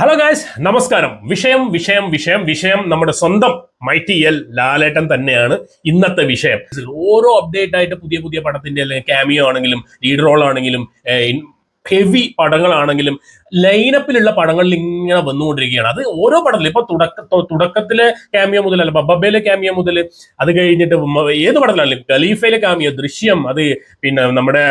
Hello guys നമസ്കാരം. വിഷയം വിഷയം വിഷയം വിഷയം നമ്മുടെ സ്വന്തം മൈറ്റി എൽ ലാലേട്ടൻ തന്നെയാണ് ഇന്നത്തെ വിഷയം. ഓരോ അപ്ഡേറ്റ് ആയിട്ട് പുതിയ പുതിയ പടത്തിന്റെ അല്ലെങ്കിൽ ക്യാമിയോ ആണെങ്കിലും ലീഡ് റോൾ ആണെങ്കിലും ഹെവി പടങ്ങളാണെങ്കിലും ലൈനപ്പിലുള്ള പടങ്ങളിൽ ഇങ്ങനെ വന്നുകൊണ്ടിരിക്കുകയാണ്. അത് ഓരോ പടത്തിലും. ഇപ്പൊ തുടക്ക തുടക്കത്തിലെ ക്യാമിയോ മുതൽ അല്ല ബബ്ബയിലെ ക്യാമിയോ മുതൽ അത് കഴിഞ്ഞിട്ട് ഏത് പടത്തിലാണെങ്കിലും ഖലീഫയിലെ ക്യാമിയോ ദൃശ്യം അത് പിന്നെ നമ്മുടെ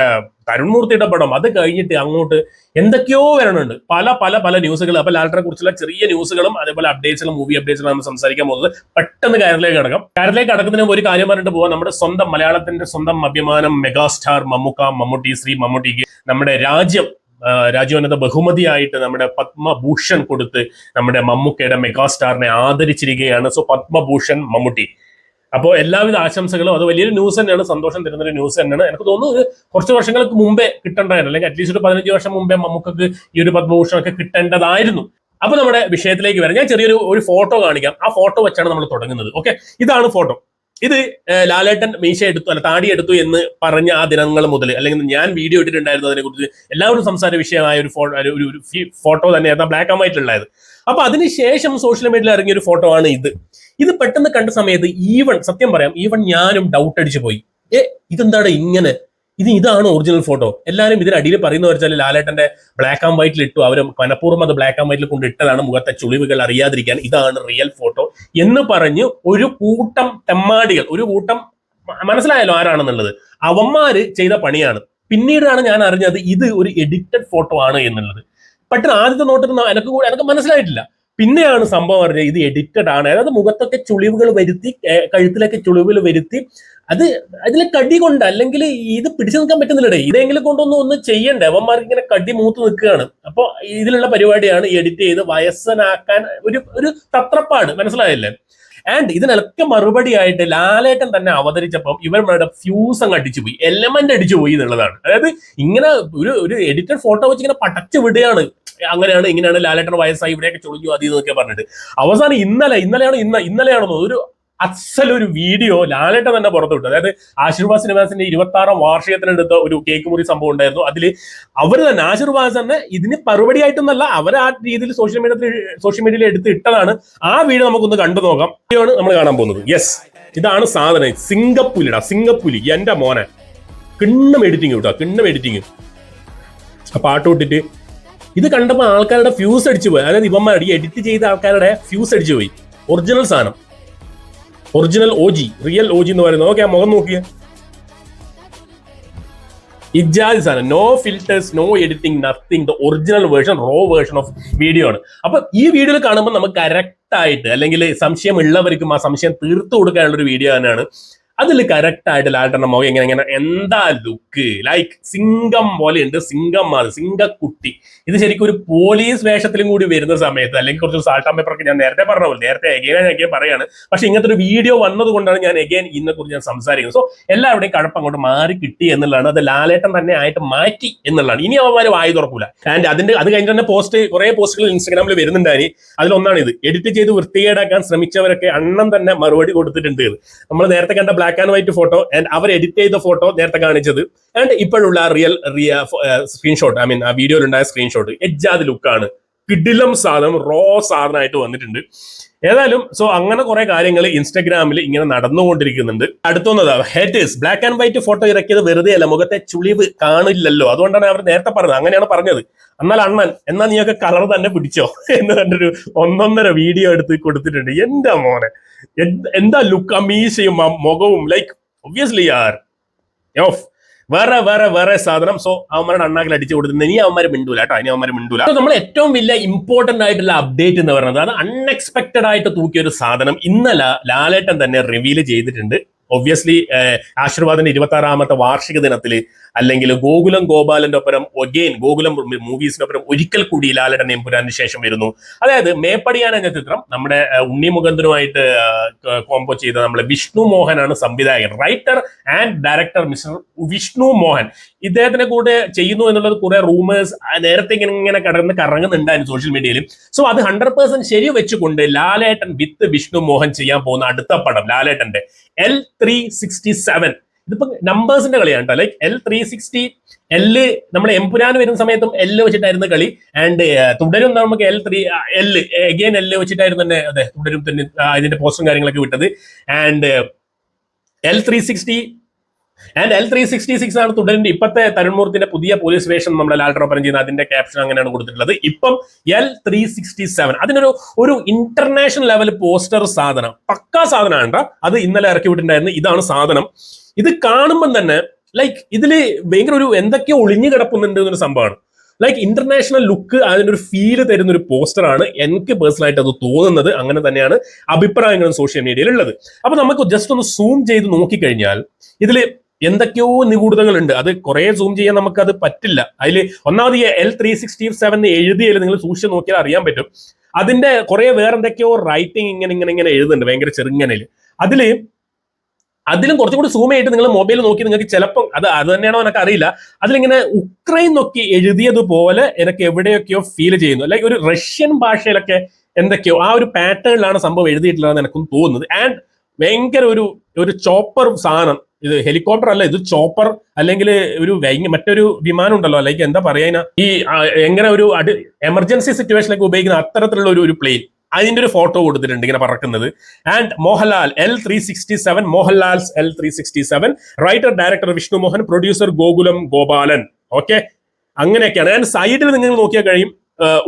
തരുൺമൂർത്തിയുടെ പടം. അത് കഴിഞ്ഞിട്ട് അങ്ങോട്ട് എന്തൊക്കെയോ വരണുണ്ട്. പല പല പല ന്യൂസുകൾ അപ്പൊ ലാൽട്ടനെ കുറിച്ചുള്ള ചെറിയ ന്യൂസുകളും അതേപോലെ അപ്ഡേറ്റ്സുകളും മൂവി അപ്ഡേറ്റ്സുകളും നമ്മൾ സംസാരിക്കാൻ പോകുന്നത്. പെട്ടെന്ന് കാര്യത്തിലേക്ക് കടക്കാം. കാര്യത്തിലേക്ക് കടക്കുന്നതിന് ഒരു കാര്യം പറഞ്ഞിട്ട് പോകാം നമ്മുടെ സ്വന്തം മലയാളത്തിന്റെ സ്വന്തം അഭിമാനം മെഗാസ്റ്റാർ മമ്മൂക്ക മമ്മൂട്ടി ശ്രീ മമ്മൂട്ടിക്ക് നമ്മുടെ രാജ്യം രാജ്യോന്നത ബഹുമതിയായിട്ട് നമ്മുടെ പത്മഭൂഷൺ കൊടുത്ത് നമ്മുടെ മമ്മൂക്കയുടെ മെഗാസ്റ്റാറിനെ ആദരിച്ചിരിക്കുകയാണ്. സോ പത്മഭൂഷൺ മമ്മൂട്ടി. അപ്പോൾ എല്ലാവിധ ആശംസകളും. അത് വലിയൊരു ന്യൂസ് തന്നെയാണ്. സന്തോഷം തരുന്ന ഒരു ന്യൂസ് തന്നെയാണ്. എനിക്ക് തോന്നുന്നു ഒരു കുറച്ച് വർഷങ്ങൾക്ക് മുമ്പേ കിട്ടേണ്ടതായിരുന്നു. അല്ലെങ്കിൽ അറ്റ്ലീസ്റ്റ് ഒരു പതിനഞ്ച് വർഷം മുമ്പേ നമുക്ക് ഈ ഒരു പത്മഭൂഷൺ ഒക്കെ കിട്ടേണ്ടതായിരുന്നു. അപ്പൊ നമ്മുടെ വിഷയത്തിലേക്ക് വരാം. ഞാൻ ചെറിയൊരു ഒരു ഫോട്ടോ കാണിക്കാം. ആ ഫോട്ടോ വെച്ചാണ് നമ്മൾ തുടങ്ങുന്നത്. ഓക്കെ ഇതാണ് ഫോട്ടോ ഇത് ലാലേട്ടൻ മീശ എടുത്തു അല്ല താടി എടുത്തു എന്ന് പറഞ്ഞ ആ ദിനങ്ങൾ മുതൽ അല്ലെങ്കിൽ ഞാൻ വീഡിയോ ഇട്ടിട്ടുണ്ടായിരുന്നു അതിനെ കുറിച്ച് എല്ലാവരും സംസാര വിഷയമായ ഒരു ഫോട്ടോ ഒരു ഫോട്ടോ തന്നെയായിരുന്നു. ബ്ലാക്ക് ആൻഡ് വൈറ്റ് ഉള്ളത് അപ്പൊ അതിനുശേഷം സോഷ്യൽ മീഡിയയിൽ ഇറങ്ങിയ ഒരു ഫോട്ടോ ആണ് ഇത്. ഇത് പെട്ടെന്ന് കണ്ട സമയത്ത് ഈവൺ സത്യം പറയാം ഈവൺ ഞാനും ഡൗട്ട് അടിച്ചു പോയി. ഏ ഇതെന്താണ് ഇങ്ങനെ? ഇത് ഇതാണ് ഒറിജിനൽ ഫോട്ടോ എല്ലാവരും ഇതിനടിയിൽ പറയുന്നത് വെച്ചാൽ ലാലേട്ടന്റെ ബ്ലാക്ക് ആൻഡ് വൈറ്റിൽ ഇട്ടു. അവർ മനഃപൂർവം അത് ബ്ലാക്ക് ആൻഡ് വൈറ്റിൽ കൊണ്ട് ഇട്ടതാണ്. മുഖത്തെ ചുളിവുകൾ അറിയാതിരിക്കാൻ ഇതാണ് റിയൽ ഫോട്ടോ എന്ന് പറഞ്ഞ് ഒരു കൂട്ടം തെമ്മാടികൾ ഒരു കൂട്ടം മനസ്സിലായല്ലോ ആരാണെന്നുള്ളത്. അവന്മാര് ചെയ്ത പണിയാണ്. പിന്നീടാണ് ഞാൻ അറിഞ്ഞത് ഇത് ഒരു എഡിറ്റഡ് ഫോട്ടോ ആണ് എന്നുള്ളത്. പെട്ടെന്ന് ആദ്യത്തെ നോട്ടത്തിൽ എനക്ക് കൂടെ എനിക്ക് മനസ്സിലായിട്ടില്ല. പിന്നെയാണ് സംഭവം പറഞ്ഞത് ഇത് എഡിറ്റഡ് ആണ്. അതായത് മുഖത്തൊക്കെ ചുളിവുകൾ വരുത്തി കഴുത്തിലൊക്കെ ചുളിവുകൾ വരുത്തി അത് അതിലെ കടി കൊണ്ട് അല്ലെങ്കിൽ ഇത് പിടിച്ചു നിൽക്കാൻ പറ്റുന്നില്ലടേ. ഇതെങ്കിലും കൊണ്ടൊന്നും ഒന്നും ചെയ്യണ്ടേ. അവന്മാർക്ക് ഇങ്ങനെ കടി മൂത്ത് നിൽക്കുകയാണ്. അപ്പൊ ഇതിലുള്ള പരിപാടിയാണ് എഡിറ്റ് ചെയ്ത് വയസ്സനാക്കാൻ ഒരു ഒരു തത്രപ്പാട്. മനസ്സിലായില്ലേ? ആൻഡ് ഇതിനൊക്കെ മറുപടി ആയിട്ട് ലാലേട്ടൻ തന്നെ അവതരിച്ചപ്പം ഇവരുടെ ഫ്യൂസ് അങ്ങ് അടിച്ചു പോയി. എലമെന്റ് അടിച്ചു പോയി എന്നുള്ളതാണ്. അതായത് ഇങ്ങനെ ഒരു ഒരു എഡിറ്റഡ് ഫോട്ടോ വെച്ച് ഇങ്ങനെ പടച്ചു വിടുകയാണ്. അങ്ങനെയാണ് ഇങ്ങനെയാണ് ലാലേട്ടൻ വയസ്സായി ഇവിടെയൊക്കെ ചൊളിഞ്ഞു അത് പറഞ്ഞിട്ട്. അവസാനം ഇന്നലെ ഇന്നലെയാണ് ഇന്ന ഇന്നലെയാണെന്നോ ഒരു അസലൊരു വീഡിയോ ലാലേട്ടൻ തന്നെ പുറത്തുവിട്ടു. അതായത് ആശീർവാദ് സിനിമാസിന്റെ ഇരുപത്തി ആറാം വാർഷികത്തിനെടുത്ത ഒരു കേക്ക് മുറി സംഭവം ഉണ്ടായിരുന്നു. അതിൽ അവർ തന്നെ ആശീർവാദ് തന്നെ ഇതിന് മറുപടി ആയിട്ടൊന്നല്ല അവർ ആ രീതിയിൽ സോഷ്യൽ മീഡിയത്തിൽ സോഷ്യൽ മീഡിയയിൽ എടുത്ത് ഇട്ടതാണ്. ആ വീഡിയോ നമുക്കൊന്ന് കണ്ടു നോക്കാം. വീഡിയോ നമ്മൾ കാണാൻ പോകുന്നത്. യെസ് ഇതാണ് സാധനം. സിംഗപ്പുലിടാ സിംഗപ്പുലി. എന്റെ മോനെ. കിണ്ണം എഡിറ്റിംഗ് കേട്ടോ കിണ്ണം എഡിറ്റിംഗ് പാട്ട് വിട്ടിട്ട് ഇത് കണ്ടപ്പോൾ ആൾക്കാരുടെ ഫ്യൂസ് അടിച്ചു പോയി. അതായത് ഇവന്മാർ ഈ എഡിറ്റ് ചെയ്ത ആൾക്കാരുടെ ഫ്യൂസ് അടിച്ചു പോയി. ഒറിജിനൽ സാധനം. Original O G real O G എന്ന് പറയുന്നത്. ഓക്കെ ആ മുഖം നോക്കിയേ. ഇജാദ് ആണ് no filters no editing nothing the original version raw version of video ആണ്. അപ്പൊ ഈ വീഡിയോയിൽ കാണുമ്പോൾ നമുക്ക് കറക്റ്റ് ആയിട്ട് അല്ലെങ്കിൽ സംശയം ഉള്ളവർക്കും ആ സംശയം തീർത്തു കൊടുക്കാനുള്ള ഒരു വീഡിയോ തന്നെയാണ്. അതിൽ കറക്റ്റ് ആയിട്ട് ലാൽട്ടന്റെ മുഖം എങ്ങനെ എങ്ങനെ എന്താ ലുക്ക് ലൈക്ക് സിംഗം പോലെ ഉണ്ട് സിംഗം മാറി സിംഗക്കുട്ടി. ഇത് ശരിക്കും ഒരു പോലീസ് വേഷത്തിലും കൂടി വരുന്ന സമയത്ത് അല്ലെങ്കിൽ കുറച്ച് സാൾട്ട് പേപ്പറൊക്കെ ഞാൻ നേരത്തെ പറഞ്ഞ പോലെ നേരത്തെ എഗെയിൻ എഗെയിൻ പറയാണ്. പക്ഷെ ഇങ്ങനത്തെ ഒരു വീഡിയോ വന്നത് കൊണ്ടാണ് ഞാൻ എഗെയിൻ ഇതിനെ കുറിച്ച് ഞാൻ സംസാരിക്കുന്നത്. സോ എല്ലാവരുടെയും കഴപ്പ് അങ്ങോട്ട് മാറി കിട്ടി എന്നുള്ളതാണ്. അത് ലാലേട്ടൻ തന്നെ ആയിട്ട് മാറ്റി എന്നുള്ളതാണ്. ഇനി അവന്മാർ വായി തുറക്കൂല. ആൻഡ് അതിന്റെ അത് കഴിഞ്ഞ് തന്നെ പോസ്റ്റ് കുറെ പോസ്റ്റുകൾ ഇൻസ്റ്റാഗ്രാമിൽ വരുന്നുണ്ടായി. അതിലൊന്നാണ് ഇത് എഡിറ്റ് ചെയ്ത് വൃത്തികേടാക്കാൻ ശ്രമിച്ചവരൊക്കെ അണ്ണം തന്നെ മറുപടി കൊടുത്തിട്ടുണ്ട്. നമ്മൾ നേരത്തെ കണ്ട black and white photo and our edit ചെയ്ത ഫോട്ടോ നേരത്തെ കാണിച്ചത്. ആൻഡ് ഇപ്പോഴുള്ള റിയൽ റിയ സ്ക്രീൻഷോട്ട് ഐ മീൻ ആ വീഡിയോയിലുണ്ടായ സ്ക്രീൻഷോട്ട് എജ്ജാത് ലുക്കാണ് കിഡിലം സാധനം റോ സാധനമായിട്ട് വന്നിട്ടുണ്ട്. ഏതായാലും സോ അങ്ങനെ കുറെ കാര്യങ്ങൾ ഇൻസ്റ്റാഗ്രാമിൽ ഇങ്ങനെ നടന്നുകൊണ്ടിരിക്കുന്നുണ്ട്. അടുത്തൊന്നത് haters black and white photo ഇറക്കിയത് വെറുതെ അല്ല മുഖത്തെ ചുളിവ് കാണില്ലല്ലോ. അതുകൊണ്ടാണ് അവർ നേരത്തെ പറഞ്ഞത് അങ്ങനെയാണ് പറഞ്ഞത്. എന്നാൽ അണ്ണൻ എന്നാൽ നീയൊക്കെ കളർ തന്നെ പിടിച്ചോ? എന്ന് കണ്ടൊരു ഒന്നൊന്നര വീഡിയോ എടുത്ത് കൊടുത്തിട്ടുണ്ട്. എന്റെ മോനെ എന്താ ലുക്ക് ആ മീശയും ആ മുഖവും ലൈക്ക് ഒബ്വിയസ്ലി ആർ ഓഫ് വേറെ വേറെ വേറെ സാധനം. സോ അവന്മാരുടെ അണ്ണാക്കിൽ അടിച്ചു കൊടുത്തിട്ടുണ്ട് ഇനി അവന്മാർ മിണ്ടൂല കേട്ടോ. ഇനി അവന്മാർ മിണ്ടൂല. നമ്മൾ ഏറ്റവും വലിയ ഇമ്പോർട്ടന്റ് ആയിട്ടുള്ള അപ്ഡേറ്റ് എന്ന് പറയുന്നത് അത് അൺഎക്സ്പെക്ടഡ് ആയിട്ട് തൂക്കിയ ഒരു സാധനം ഇന്നലെ ലാലേട്ടൻ തന്നെ റിവീൽ ചെയ്തിട്ടുണ്ട്. ഒബ്വിയസ്ലി ആശീർവാദിന്റെ ഇരുപത്തി ആറാമത്തെ വാർഷിക ദിനത്തിൽ അല്ലെങ്കിൽ ഗോകുലം ഗോപാലന്റെ ഒപ്പരം ഒഗെയിൻ ഗോകുലം മൂവീസിന്റെ ഒപ്പരം ഒരിക്കൽ കൂടി ലാലടൻ എമ്പുരാന് ശേഷം വരുന്നു. അതായത് മേപ്പടിയാൻ എന്ന ചിത്രം നമ്മുടെ ഉണ്ണി മുഖന്ദനുമായിട്ട് കോംബോ ചെയ്ത നമ്മുടെ വിഷ്ണു മോഹനാണ് സംവിധായകൻ. Writer and director mister Vishnu Mohan. ഇദ്ദേഹത്തിനെ കൂടെ ചെയ്യുന്നു എന്നുള്ളത് കുറെ റൂമേഴ്സ് നേരത്തെ ഇങ്ങനെ ഇങ്ങനെ കടന്ന് കറങ്ങുന്നുണ്ടായിരുന്നു സോഷ്യൽ മീഡിയയിൽ സോ അത് ഹൺഡ്രഡ് പെർസെന്റ് ശരി വെച്ചുകൊണ്ട് ലാലേട്ടൻ വിത്ത് വിഷ്ണു മോഹൻ ചെയ്യാൻ പോകുന്ന അടുത്ത പടം ലാലേട്ടന്റെ എൽ ത്രീ സിക്സ്റ്റി സെവൻ ഇതിപ്പോ നമ്പേഴ്സിന്റെ കളിയാണ് കേട്ടോ ലൈക്ക് എൽ ത്രീ സിക്സ്റ്റി എല്ല് നമ്മൾ എംപുരാൻ വരുന്ന സമയത്തും എല്ല് വെച്ചിട്ടായിരുന്നു കളി. ആൻഡ് തുടരും നമുക്ക് എൽ ത്രീ എല്ല് എഗെയിൻ എല്ല് വെച്ചിട്ടായിരുന്നു തന്നെ അതെ തുടരും തന്നെ ഇതിന്റെ പോസ്റ്ററും കാര്യങ്ങളൊക്കെ വിട്ടത്. And L three sixty and L three sixty six ആണ് തുടരിന്റെ ഇപ്പത്തെ തരുൺമൂർത്തിന്റെ പുതിയ പോലീസ് വേഷം നമ്മുടെ പറഞ്ഞു ചെയ്യുന്ന അതിന്റെ ക്യാപ്ഷൻ അങ്ങനെയാണ് കൊടുത്തിട്ടുള്ളത്. ഇപ്പം എൽ ത്രീ സിക്സ്റ്റി സെവൻ അതിനൊരു ഒരു ഇന്റർനാഷണൽ ലെവൽ പോസ്റ്റർ സാധനം പക്കാ സാധനമാണ്. അത് ഇന്നലെ ഇറക്കി വിട്ടിട്ടുണ്ടായിരുന്നു. ഇതാണ് സാധനം. ഇത് കാണുമ്പം തന്നെ ലൈക്ക് ഇതിൽ ഭയങ്കര ഒരു എന്തൊക്കെയോ ഒളിഞ്ഞു കിടപ്പുന്നുണ്ട് എന്നൊരു സംഭവമാണ്. ലൈക്ക് ഇന്റർനാഷണൽ ലുക്ക് അതിന്റെ ഒരു ഫീൽ തരുന്ന ഒരു പോസ്റ്ററാണ് എനിക്ക് പേഴ്സണലായിട്ട് അത് തോന്നുന്നത്. അങ്ങനെ തന്നെയാണ് അഭിപ്രായങ്ങളും സോഷ്യൽ മീഡിയയിൽ ഉള്ളത്. അപ്പൊ നമുക്ക് ജസ്റ്റ് ഒന്ന് സൂം ചെയ്ത് നോക്കിക്കഴിഞ്ഞാൽ ഇതിൽ എന്തൊക്കെയോ നിഗൂഢതകളുണ്ട്. അത് കുറെ സൂം ചെയ്യാൻ നമുക്ക് അത് പറ്റില്ല. അതിൽ ഒന്നാമത് ഈ എൽ ത്രീ സിക്സ്റ്റി സെവൻ എഴുതിയാൽ നിങ്ങൾ സൂക്ഷിച്ച് നോക്കിയാൽ അറിയാൻ പറ്റും. അതിന്റെ കുറെ വേറെ എന്തൊക്കെയോ റൈറ്റിംഗ് ഇങ്ങനെ ഇങ്ങനെ ഇങ്ങനെ എഴുതുന്നുണ്ട്. ഭയങ്കര ചെറുങ്ങനയിൽ അതിൽ അതിലും കുറച്ചും കൂടി സൂം ചെയ്തിട്ട് നിങ്ങൾ മൊബൈൽ നോക്കി നിങ്ങൾക്ക് ചിലപ്പോൾ അത് അത് തന്നെയാണോ എനിക്ക് അറിയില്ല. അതിലിങ്ങനെ ഉക്രൈൻ നോക്കി എഴുതിയതുപോലെ എനിക്ക് എവിടെയൊക്കെയോ ഫീൽ ചെയ്യുന്നു. ലൈക്ക് ഒരു റഷ്യൻ ഭാഷയിലൊക്കെ എന്തൊക്കെയോ ആ ഒരു പാറ്റേണിലാണ് സംഭവം എഴുതിയിട്ടുള്ളതെന്ന് എനിക്കും തോന്നുന്നത്. ആൻഡ് ഭയങ്കര ഒരു ഒരു ചോപ്പർ സാധനം. ഇത് ഹെലികോപ്റ്റർ അല്ല ഇത് ചോപ്പർ അല്ലെങ്കിൽ ഒരു മറ്റൊരു വിമാനം ഉണ്ടല്ലോ. അല്ലെങ്കിൽ എന്താ പറയാ ഈ എങ്ങനെ ഒരു എമർജൻസി സിറ്റുവേഷനിലേക്ക് ഉപയോഗിക്കുന്ന അത്തരത്തിലുള്ള ഒരു ഒരു പ്ലെയിൻ അതിന്റെ ഒരു ഫോട്ടോ കൊടുത്തിട്ടുണ്ട് ഇങ്ങനെ പറക്കുന്നത്. And Mohanlal L three sixty seven Mohanlal's L three sixty seven writer director Vishnu Mohan producer Gokulam Gopalan. Okay അങ്ങനെയൊക്കെയാണ്. ആൻഡ് സൈഡിൽ നിങ്ങൾ നോക്കിയാൽ കഴിയും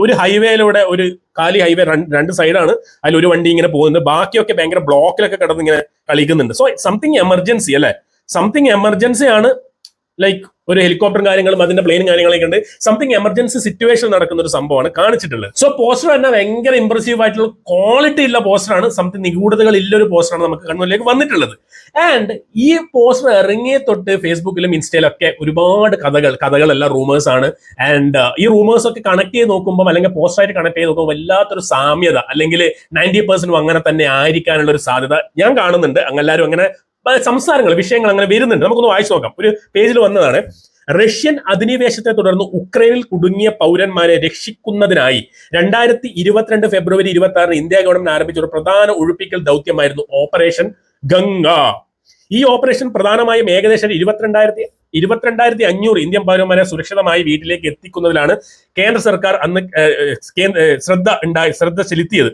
ഒരു ഹൈവേയിലൂടെ ഒരു കാലി ഹൈവേ രണ്ട് സൈഡാണ് അതിൽ ഒരു വണ്ടി ഇങ്ങനെ പോകുന്നത് ബാക്കിയൊക്കെ ഭയങ്കര ബ്ലോക്കിലൊക്കെ കിടന്ന് ഇങ്ങനെ കളിക്കുന്നുണ്ട്. സോ സംതിങ് എമർജൻസി അല്ലേ? സംതിങ് എമർജൻസി ആണ് ലൈക്ക് ഒരു ഹെലികോപ്റ്ററും കാര്യങ്ങളും അതിന്റെ പ്ലെയിനും കാര്യങ്ങളൊക്കെ ഉണ്ട്. സംതിങ് എമർജൻസി സിറ്റുവേഷൻ നടക്കുന്ന ഒരു സംഭവമാണ് കാണിച്ചിട്ടുള്ളത്. സോ പോസ്റ്റർ തന്നെ ഭയങ്കര ഇംപ്രസീവ് ആയിട്ടുള്ള ക്വാളിറ്റി ഉള്ള പോസ്റ്ററാണ് സംതിങ് നിഗൂഢതകൾ ഇല്ലൊരു പോസ്റ്ററാണ് നമുക്ക് കണ്ണൂരിലേക്ക് വന്നിട്ടുള്ളത്. ആൻഡ് ഈ പോസ്റ്റർ ഇറങ്ങിയ തൊട്ട് ഫേസ്ബുക്കിലും ഇൻസ്റ്റയിലും ഒക്കെ ഒരുപാട് കഥകൾ കഥകളെല്ലാം റൂമേഴ്സ് ആണ്. ആൻഡ് ഈ റൂമേഴ്സ് ഒക്കെ കണക്ട് ചെയ്ത് നോക്കുമ്പോൾ അല്ലെങ്കിൽ പോസ്റ്ററായിട്ട് കണക്ട് ചെയ്ത് നോക്കുമ്പോൾ വല്ലാത്തൊരു സാമ്യത അല്ലെങ്കിൽ നയന്റി പെർസെന്റും അങ്ങനെ തന്നെ ആയിരിക്കാനുള്ള ഒരു സാധ്യത ഞാൻ കാണുന്നുണ്ട്. അങ്ങെല്ലാവരും അങ്ങനെ സംസാരങ്ങൾ വിഷയങ്ങൾ അങ്ങനെ വരുന്നുണ്ട്. നമുക്കൊന്ന് വായിച്ചു നോക്കാം. ഒരു പേജിൽ വന്നതാണ്. റഷ്യൻ അധിനിവേശത്തെ തുടർന്ന് ഉക്രൈനിൽ കുടുങ്ങിയ പൗരന്മാരെ രക്ഷിക്കുന്നതിനായി രണ്ടായിരത്തി ഇരുപത്തിരണ്ട് ഫെബ്രുവരി ഇരുപത്തി ആറിന് ഇന്ത്യ ഗവൺമെന്റ് ആരംഭിച്ച ഒരു പ്രധാന ഒഴിപ്പിക്കൽ ദൗത്യമായിരുന്നു ഓപ്പറേഷൻ ഗംഗ. ഈ ഓപ്പറേഷൻ പ്രധാനമായും ഏകദേശം ഇരുപത്തിരണ്ടായിരത്തി ഇരുപത്തിരണ്ടായിരത്തി അഞ്ഞൂറ് ഇന്ത്യൻ പൗരന്മാരെ സുരക്ഷിതമായി വീട്ടിലേക്ക് എത്തിക്കുന്നതിലാണ് കേന്ദ്ര സർക്കാർ അന്ന് ശ്രദ്ധ ഉണ്ടായി ശ്രദ്ധ ചെലുത്തിയത്.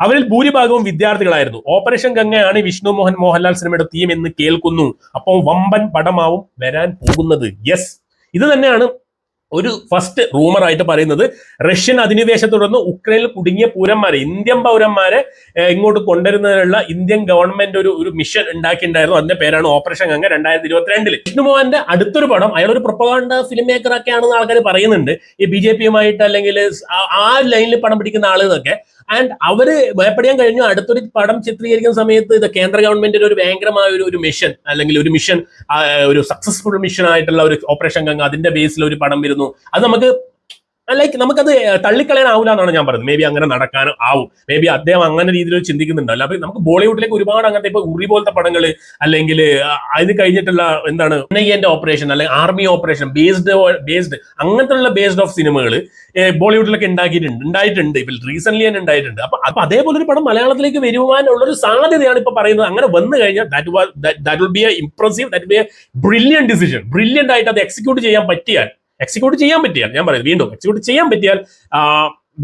അവരിൽ ഭൂരിഭാഗവും വിദ്യാർത്ഥികളായിരുന്നു. ഓപ്പറേഷൻ ഗംഗയാണ് വിഷ്ണു മോഹൻ മോഹൻലാൽ സിനിമയുടെ തീം എന്ന് കേൾക്കുന്നു. അപ്പോൾ വമ്പൻ പടമാവും വരാൻ പോകുന്നത്. യെസ് ഇത് തന്നെയാണ് ഒരു ഫസ്റ്റ് റൂമർ ആയിട്ട് പറയുന്നത്. റഷ്യൻ അധിനിവേശത്തെ തുടർന്ന് ഉക്രൈനിൽ കുടുങ്ങിയ പൗരന്മാരെ ഇന്ത്യൻ പൗരന്മാരെ ഇങ്ങോട്ട് കൊണ്ടുവരുന്നതിനുള്ള ഇന്ത്യൻ ഗവൺമെന്റ് ഒരു ഒരു മിഷൻ ഉണ്ടാക്കിയിട്ടുണ്ടായിരുന്നു. അതിന്റെ പേരാണ് ഓപ്പറേഷൻ ഗംഗ രണ്ടായിരത്തി ഇരുപത്തിരണ്ടിൽ വിഷ്ണുമോഹന്റെ അടുത്തൊരു പടം അയാൾ ഒരു പ്രൊപ്പകാണ്ട ഫിലിം മേക്കർ ഒക്കെ ആണെന്ന് ആൾക്കാർ പറയുന്നുണ്ട്. ഈ ബി ജെ പിയുമായിട്ട് അല്ലെങ്കിൽ ആ- ലൈനിൽ പടം പിടിക്കുന്ന ആളുകളൊക്കെ ആൻഡ് അവർ ഭയപ്പെടാൻ കഴിഞ്ഞു. അടുത്തൊരു പടം ചിത്രീകരിക്കുന്ന സമയത്ത് ഇത് കേന്ദ്ര ഗവൺമെന്റിന്റെ ഒരു ഭയങ്കരമായ ഒരു ഒരു മിഷൻ അല്ലെങ്കിൽ ഒരു മിഷൻ ഒരു സക്സസ്ഫുൾ മിഷൻ ആയിട്ടുള്ള ഒരു ഓപ്പറേഷൻ ഗംഗ അതിന്റെ ബേസിൽ ഒരു പടം വരുന്നു. അത് നമുക്ക് ലൈക്ക് നമുക്കത് തള്ളിക്കളയാനാവില്ല എന്നാണ് ഞാൻ പറയുന്നത്. മേ ബി അങ്ങനെ നടക്കാൻ ആവും. മേ ബി അദ്ദേഹം അങ്ങനെ രീതിയിൽ ചിന്തിക്കുന്നുണ്ടല്ലോ അപ്പൊ നമുക്ക് ബോളിവുഡിലേക്ക് ഒരുപാട് അങ്ങനത്തെ ഇപ്പൊ ഉറി പോലത്തെ പടങ്ങൾ അല്ലെങ്കിൽ അതിന് കഴിഞ്ഞിട്ടുള്ള എന്താണ് ഉന്നയ്യന്റെ ഓപ്പറേഷൻ അല്ലെങ്കിൽ ആർമി ഓപ്പറേഷൻ ബേസ്ഡ് ബേസ്ഡ് അങ്ങനത്തെ ബേസ്ഡ് ഓഫ് സിനിമകൾ ബോളിവുഡിലൊക്കെ ഉണ്ടാക്കിയിട്ടുണ്ട് ഉണ്ടായിട്ടുണ്ട്. ഇപ്പൊ റീസെന്റ് തന്നെ ഉണ്ടായിട്ടുണ്ട്. അപ്പൊ അപ്പൊ അതേപോലെ ഒരു പടം മലയാളത്തിലേക്ക് വരുവാനുള്ള ഒരു സാധ്യതയാണ് ഇപ്പൊ പറയുന്നത്. അങ്ങനെ വന്നു കഴിഞ്ഞാൽ that will be a impressive that be a brilliant decision brilliant ആയിട്ട് അത് എക്സിക്യൂട്ട് ചെയ്യാൻ പറ്റിയാൽ എക്സിക്യൂട്ട് ചെയ്യാൻ പറ്റിയാൽ ഞാൻ പറയുന്നത് വീണ്ടും എക്സിക്യൂട്ട് ചെയ്യാൻ പറ്റിയാൽ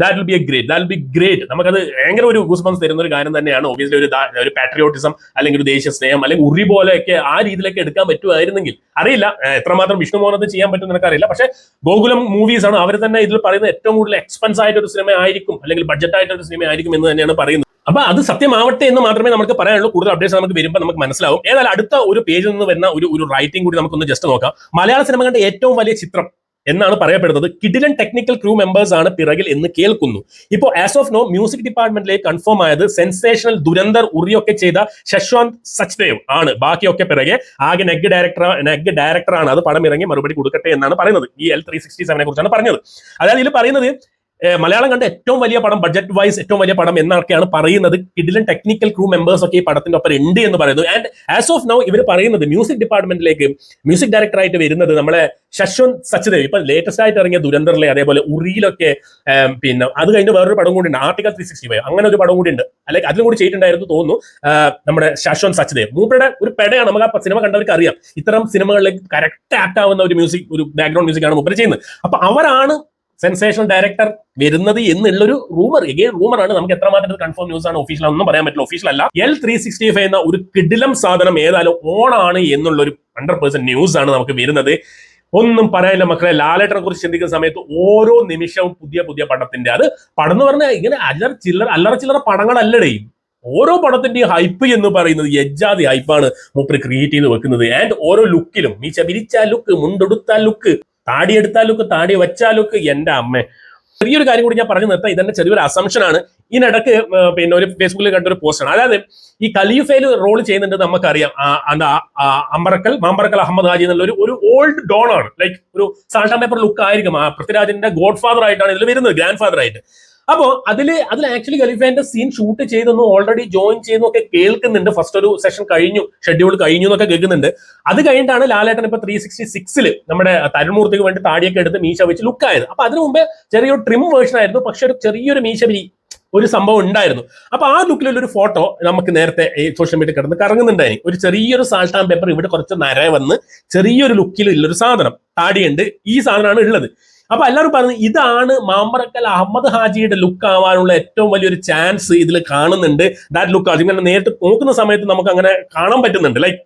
that will be a great that be great നമുക്കത് ഭയങ്കര ഒരു ഗൂസ്ബംസ് തരുന്ന ഒരു കാര്യം തന്നെയാണ്. ഒബിയസ്ലി ഒരു ഒരു പാട്രിയോട്ടിസം അല്ലെങ്കിൽ ഒരു ദേശീയ സ്നേഹം അല്ലെങ്കിൽ ഉറി പോലെയൊക്കെ ആ രീതിയിലൊക്കെ എടുക്കാൻ പറ്റുമായിരുന്നെങ്കിൽ. അറിയില്ല എത്രമാത്രം വിഷ്ണു മോഹൻ അത് ചെയ്യാൻ പറ്റും എനിക്ക് അറിയില്ല പക്ഷേ ഗോകുലം മൂവീസ് ആണ് അവർ തന്നെ ഇതിൽ പറയുന്നത് ഏറ്റവും കൂടുതൽ എക്സ്പെൻസ് ആയിട്ട് ഒരു സിനിമ ആയിരിക്കും അല്ലെങ്കിൽ ബഡ്ജറ്റ് ആയിട്ട് ഒരു സിനിമ ആയിരിക്കും എന്ന് തന്നെയാണ് പറയുന്നത്. അപ്പൊ അത് സത്യമാവട്ടെ എന്ന് മാത്രമേ നമുക്ക് പറയാനുള്ളൂ. കൂടുതൽ അപ്ഡേറ്റ്സ് നമുക്ക് വരുമ്പോൾ നമുക്ക് മനസ്സിലാവും. ഏതായാലും അടുത്ത ഒരു പേജിൽ നിന്ന് വരുന്ന ഒരു ഒരു റൈറ്റിംഗ് കൂടി നമുക്കൊന്ന് ജസ്റ്റ് നോക്കാം. മലയാള സിനിമ കണ്ട ഏറ്റവും വലിയ ചിത്രം എന്നാണ് പറയപ്പെടുന്നത്. കിഡിലൻ ടെക്നിക്കൽ ക്രൂ മെമ്പേഴ്സ് ആണ് പിറകിൽ എന്ന് കേൾക്കുന്നു. ഇപ്പോൾ ആസ് ഓഫ് നോ മ്യൂസിക് ഡിപ്പാർട്ട്മെന്റിലേക്ക് കൺഫേം ആയത് സെൻസേഷണൽ ദുരന്തർ ഉറിയൊക്കെ ചെയ്ത ശശ്വാന്ത് സച്ദേവ് ആണ്. ബാക്കിയൊക്കെ പിറകെ. ആകെ നെഗ് ഡയറക്ടർ നെഗ് ഡയറക്ടറാണ് അത് പടം ഇറങ്ങി മറുപടി കൊടുക്കട്ടെ എന്നാണ് പറയുന്നത്. ഈ എൽ ത്രീ സിക്സ്റ്റി സെവനെ കുറിച്ചാണ് പറഞ്ഞത്. അതായത് ഇതിൽ പറയുന്നത് മലയാളം കണ്ട ഏറ്റവും വലിയ പടം ബഡ്ജറ്റ് വൈസ് ഏറ്റവും വലിയ പടം എന്നൊക്കെയാണ് പറയുന്നത്. കിഡിലൻ ടെക്നിക്കൽ ക്രൂ മെമ്പേഴ്സ് ഒക്കെ ഈ പടത്തിന്റെ ഒപ്പം ഉണ്ട് എന്ന് പറയുന്നു. ആൻഡ് ആസ് ഓഫ് നൗ ഇവർ പറയുന്നത് മ്യൂസിക് ഡിപ്പാർട്ട്മെന്റിലേക്ക് മ്യൂസിക് ഡയറക്ടറായിട്ട് വരുന്നത് നമ്മളെ ശശ്വന്ത് സച്ദേവ് ഇപ്പൊ ലേറ്റസ്റ്റ് ആയിട്ട് ഇറങ്ങിയ ദുരന്തറിലെ അതേപോലെ ഉറിയിലൊക്കെ പിന്നെ അത് കഴിഞ്ഞ് വേറൊരു പടം കൂടി ഉണ്ട്. ആർട്ടിക്കൽ ത്രീ സിക്സ്റ്റി ഫൈവ് അങ്ങനെ ഒരു പടം കൂടി ഉണ്ട്. അല്ലെങ്കിൽ അതിലും കൂടി ചെയ്തിട്ടുണ്ടായിരുന്നു തോന്നുന്നു. നമ്മുടെ ശശ്വന്ത് സച്ദേവ് മൂപ്പയുടെ ഒരു പെടയാണ്. നമുക്ക് ആ സിനിമ കണ്ടവർക്ക് അറിയാം. ഇത്തരം സിനിമകളിലേക്ക് കറക്റ്റ് ആക്ട് ആവുന്ന ഒരു മ്യൂസിക് ഒരു ബാക്ക്ഗ്രൗണ്ട് മ്യൂസിക് ആണ് മൂപ്പര് ചെയ്യുന്നത്. അപ്പൊ അവരാണ് സെൻസേഷണൽ ഡയറക്ടർ വരുന്നത് എന്നുള്ളൊരു റൂമർ എഗെയിൻ ആണ്. നമുക്ക് എത്രമാത്രം കൺഫേം ന്യൂസ് ആണ് ഒഫീഷ്യൽ ഒന്നും പറയാൻ പറ്റില്ല. ഒഫീഷ്യൽ അല്ല. എൽ ത്രീ സിക്സ്റ്റി ഫൈവ് എന്ന ഒരു കിഡിലം സാധനം ഏതായാലും ഓണാണ് എന്നുള്ളൊരു ഹൺഡ്രഡ് പെർസെന്റ് ന്യൂസ് ആണ് നമുക്ക് വരുന്നത്. ഒന്നും പറയാനില്ല മക്കളെ. ലാലേട്ടനെ കുറിച്ച് ചിന്തിക്കുന്ന സമയത്ത് ഓരോ നിമിഷവും പുതിയ പുതിയ പടത്തിന്റെ. അത് പടം എന്ന് പറഞ്ഞാൽ ഇങ്ങനെ അല്ലറ ചില്ലറ അല്ലറ ചില്ലറ പടങ്ങളല്ലടേ. ഓരോ പടത്തിന്റെയും ഹൈപ്പ് എന്ന് പറയുന്നത് യജ്ജാതി ഹൈപ്പാണ് മൂപ്പര് ക്രിയേറ്റ് ചെയ്ത് വെക്കുന്നത്. ആൻഡ് ഓരോ ലുക്കിലും മീച്ച പിരിച്ച ലുക്ക് മുണ്ടെടുത്ത ലുക്ക് താടി എടുത്താലൊക്കെ ലുക്ക് താടി വെച്ച ലുക്ക് എന്റെ അമ്മ. ചെറിയൊരു കാര്യം കൂടി ഞാൻ പറഞ്ഞു നിർത്താം. ഇതെന്നെ ചെറിയൊരു അസംഷൻ ആണ്. ഇതിനിടക്ക് പിന്നെ ഒരു ഫേസ്ബുക്കിൽ കണ്ട ഒരു ആണ്. അതായത് ഈ ഖലീഫയിൽ റോൾ ചെയ്യുന്നുണ്ട് നമുക്കറിയാം. എന്താ അമ്പറക്കൽ മാമ്പറക്കൽ അഹമ്മദ് ഹാജി എന്നുള്ള ഒരു ഓൾഡ് ഡോൺ ആണ്. ലൈക്ക് ഒരു സാൾട്ടാൻ പേപ്പർ ലുക്ക് ആയിരിക്കും. ആ പൃഥ്വിരാജിന്റെ ഗോഡ് ഫാദർ ആയിട്ടാണ് ഇതിൽ വരുന്നത് ഗ്രാൻഡ് ഫാദർ ആയിട്ട്. അപ്പോ അതിൽ അതിൽ ആക്ച്വലി ഖലീഫേന്റെ സീൻ ഷൂട്ട് ചെയ്തെന്ന് ഓൾറെഡി ജോയിൻ ചെയ്യുന്നൊക്കെ കേൾക്കുന്നുണ്ട്. ഫസ്റ്റ് ഒരു സെഷൻ കഴിഞ്ഞു ഷെഡ്യൂൾ കഴിഞ്ഞു എന്നൊക്കെ കേൾക്കുന്നുണ്ട്. അത് കഴിഞ്ഞിട്ടാണ് ലാലേട്ടൻ ഇപ്പൊ ത്രീ സിക്സ്റ്റി സിക്സിൽ നമ്മുടെ തരുമൂർത്തിക്ക് വേണ്ടി താടിയൊക്കെ എടുത്ത് മീശ വെച്ച് ലുക്ക് ആയത്. അപ്പൊ അതിനു മുമ്പേ ചെറിയൊരു ട്രിം വേർഷൻ ആയിരുന്നു പക്ഷെ ഒരു ചെറിയൊരു മീശ ഒരു സംഭവം ഉണ്ടായിരുന്നു. അപ്പൊ ആ ലുക്കിലുള്ള ഒരു ഫോട്ടോ നമുക്ക് നേരത്തെ സോഷ്യൽ മീഡിയ കിടന്ന് കറങ്ങുന്നുണ്ടായി ഒരു ചെറിയൊരു സാൾട്ട് ആൻഡ് പേപ്പർ ഇവിടെ കുറച്ച് നര വന്ന് ചെറിയൊരു ലുക്കിൽ ഒരു സാധനം താടിയുണ്ട്. ഈ സാധനമാണ് ഉള്ളത്. അപ്പൊ എല്ലാവരും പറഞ്ഞു ഇതാണ് മാമ്പറക്കൽ അഹമ്മദ് ഹാജിയുടെ ലുക്ക് ആവാനുള്ള ഏറ്റവും വലിയൊരു ചാൻസ് ഇതിൽ കാണുന്നുണ്ട്. ദാറ്റ് ലുക്ക് അതിങ്ങനെ നേരിട്ട് നോക്കുന്ന സമയത്ത് നമുക്ക് അങ്ങനെ കാണാൻ പറ്റുന്നുണ്ട് like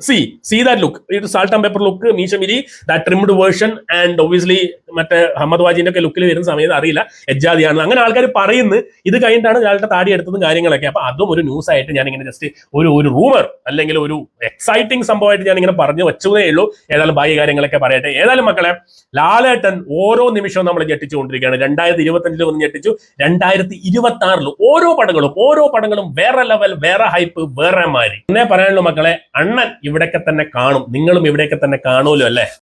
C C that look ഇത് salt and pepper look മീശമിരി that trimmed version and obviously മറ്റേ അഹമ്മദ് വാജിന്റെ ഒക്കെ ലുക്കിൽ വരുന്ന സമയത്ത് അറിയില്ല. എജ്ജാദിയാണ് അങ്ങനെ ആൾക്കാർ പറയുന്നു ഇത് കഴിഞ്ഞിട്ടാണ് ഇയാളുടെ താടി എടുത്തതും കാര്യങ്ങളൊക്കെ. അപ്പൊ അതും ഒരു ന്യൂസ് ആയിട്ട് ഞാൻ ഇങ്ങനെ ജസ്റ്റ് ഒരു ഒരു റൂമർ അല്ലെങ്കിൽ ഒരു എക്സൈറ്റിംഗ് സംഭവമായിട്ട് ഞാൻ ഇങ്ങനെ പറഞ്ഞു വെച്ചതേ ഉള്ളൂ. ഏതായാലും ബാക്കി കാര്യങ്ങളൊക്കെ പറയട്ടെ. ഏതായാലും മക്കളെ ലാലേട്ടൻ ഓരോ നിമിഷവും നമ്മൾ ഞെട്ടിച്ചുകൊണ്ടിരിക്കുകയാണ്. രണ്ടായിരത്തി ഇരുപത്തഞ്ചിൽ ഒന്ന് ഞെട്ടിച്ചു. രണ്ടായിരത്തി ഇരുപത്തി ആറിൽ ഓരോ പടങ്ങളും ഓരോ പടങ്ങളും വേറെ ലെവൽ വേറെ ഹൈപ്പ് വേറെ മാരി എന്നെ പറയാനുള്ളൂ മക്കളെ അണ്ണൻ ഇവിടെയൊക്കെ തന്നെ കാണും. നിങ്ങളും ഇവിടെയൊക്കെ തന്നെ കാണുമല്ലോ അല്ലേ?